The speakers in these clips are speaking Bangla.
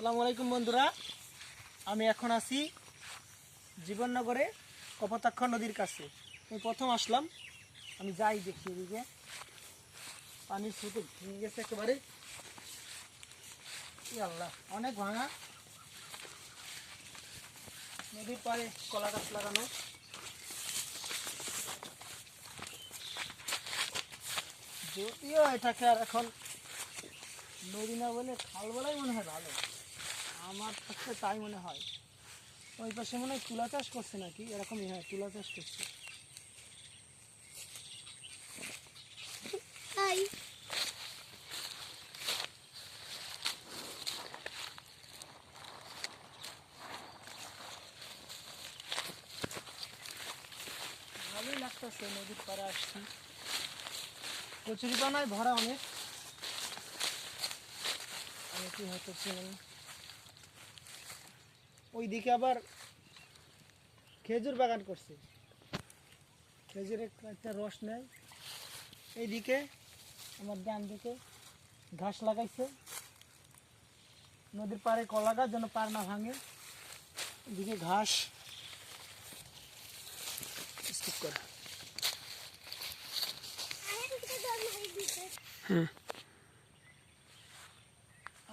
আসসালামু আলাইকুম বন্ধুরা। আমি এখন আছি জীবননগরে কপোতাক্ষ নদীর কাছে। আমি প্রথম আসলাম। আমি যাই দেখি এদিকে। পানির স্রোতে ভেঙে গেছে একেবারে। আল্লাহ, অনেক ভাঙা। নদীর পাড়ে কলা গাছ লাগানো। যদিও এটাকে আর এখন নদী না বলে খাল বলাই মনে হয় ভালো। আমার কাছে তাই মনে হয়। ওই পাশে মনে হয় তুলা চাষ করছে নাকি? এরকমই হয় তুলা চাষ করছে। ভালোই লাগতেছে নদীর পাড়ে আসছি। কচুরি পানায় ভরা অনেক। অনেকই হয়তো ছিলেন ওইদিকে আবার খেজুর বাগান করছে। খেজুরের একটা রস নেয়। এইদিকে আমার ডান দিকে ঘাস লাগাইছে। নদীর পাড়ে কলা গাছ যেন পার না ভাঙে। এদিকে ঘাস কর।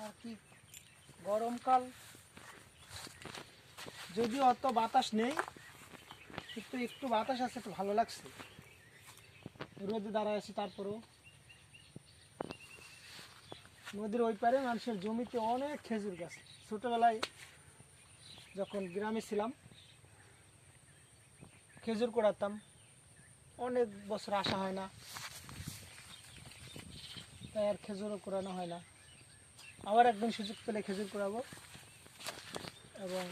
আর কি? গরমকাল। যদিও অত বাতাস নেই, কিন্তু একটু বাতাস আছে, একটু ভালো লাগছে। রোদে দাঁড়ায় আছি তারপরেও। নদীর ওই পারে মানুষের জমিতে অনেক খেজুর গাছ। ছোটবেলায় যখন গ্রামে ছিলাম, খেজুর কোড়াতাম। অনেক বছর আসা হয় না, তাই আর খেজুরও কোরানো হয় না। আবার একদিন সুযোগ পেলে খেজুর কোরাবো এবং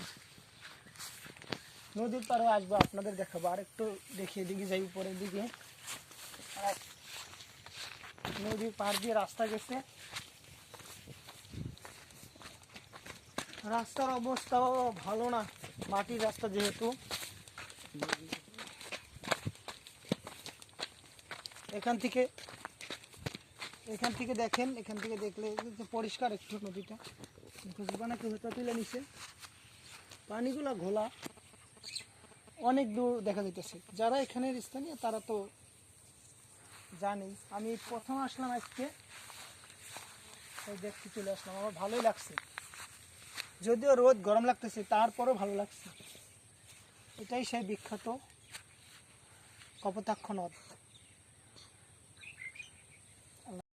নদীর পাড়ে আসব, আপনাদের দেখাবো। আর একটু দেখিয়ে দিকে যাই উপরের দিকে। নদীর পাড় দিয়ে রাস্তা গেছে। রাস্তার অবস্থাও ভালো না, মাটির রাস্তা যেহেতু। এখান থেকে এখান থেকে দেখেন, এখান থেকে দেখলে পরিষ্কার একটু নদীটা। কেউ তুলে নিছে। পানিগুলো ঘোলা। অনেক দূর দেখা যাইতেছে। যারা এখানের স্থানীয়, তারা তো জানি আমি প্রথম আসলাম আজকে। দেখতে চলে আসলাম। আমার ভালোই লাগছে। যদিও রোদ গরম লাগতেছে, তারপরও ভালো লাগছে। এটাই সেই বিখ্যাত কপোতাক্ষ নদ।